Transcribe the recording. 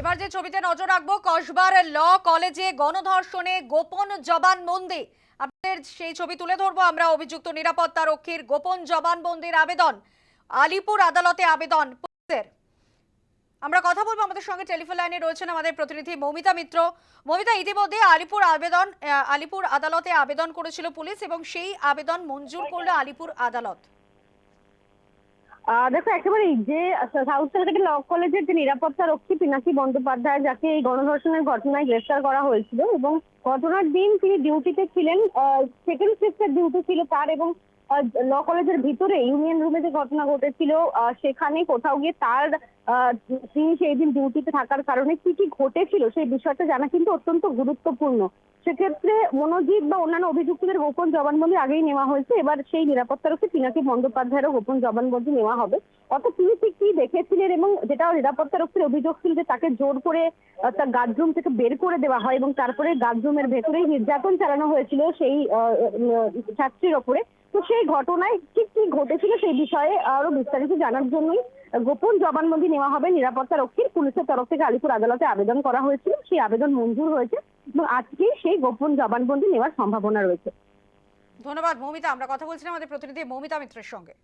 এবার যে ছবিতে নজর রাখব, কসবার ল কলেজে গণধর্ষণে গোপন জবানবন্দি আপনাদের সেই ছবি তুলে ধরবো আমরা অভিযুক্ত নিরাপত্তা রক্ষীর গোপন জবানবন্দির আবেদন, আলিপুর আদালতে আবেদন আমরা কথা বলব আমাদের সঙ্গে টেলিফোন লাইনে রয়েছেন আমাদের প্রতিনিধি মৌমিতা মিত্র। মৌমিতা, ইতিমধ্যে আলিপুর আবেদন আলিপুর আদালতে আবেদন করেছিল পুলিশ এবং সেই আবেদন মঞ্জুর করল আলিপুর আদালত। দেখো একেবারে যে সাউথ কলকাতা ল কলেজের যে নিরাপত্তা রক্ষী পিনাকি বন্দ্যোপাধ্যায়, যাকে এই গণধর্ষণের ঘটনায় গ্রেফতার করা হয়েছিল, এবং ঘটনার দিন তিনি ডিউটিতে ছিলেন সেকেন্ড শিফটের ডিউটি ছিল তার, এবং ল কলেজের ভিতরে ইউনিয়ন রুমে যে ঘটনা ঘটেছিল সেখানে কোথাও গিয়ে তার তিনি সেই দিন ডিউটিতে থাকার কারণে কি কি ঘটেছিল সেই বিষয়টা জানা কিন্তু অত্যন্ত গুরুত্বপূর্ণ। সেক্ষেত্রে মনোজিৎ বা অন্যান্য অভিযুক্তদের গোপন জবানবন্দি আগেই নেওয়া হয়েছে। এবার সেই নিরাপত্তারক্ষী পিনাকি বন্দ্যোপাধ্যায়েরও গোপন জবানবন্দি নেওয়া হবে। অর্থাৎ তিনি ঠিক কি দেখেছিলেন এবং যেটা নিরাপত্তারক্ষীর অভিযোগ ছিল যে তাকে জোর করে তার গার্ডরুম থেকে বের করে দেওয়া হয় এবং তারপরে গার্ডরুমের ভেতরেই নির্যাতন চালানো হয়েছিল সেই ছাত্রীর ওপরে। তো সেই ঘটনায় ঠিক কি ঘটেছিল সেই বিষয়ে আরও বিস্তারিত জানার জন্যই গোপন জবানবন্দি নেওয়া হবে নিরাপত্তা রক্ষীর পুলিশের তরফ থেকে আলিপুর আদালতে আবেদন করা হয়েছিল। সেই আবেদন মঞ্জুর হয়েছে এবং আজকে সেই গোপন জবানবন্দি নেওয়ার সম্ভাবনা রয়েছে। ধন্যবাদ, মৌমিতা। আমরা কথা বলছিলাম আমাদের প্রতিনিধি মৌমিতা মিত্রের সঙ্গে।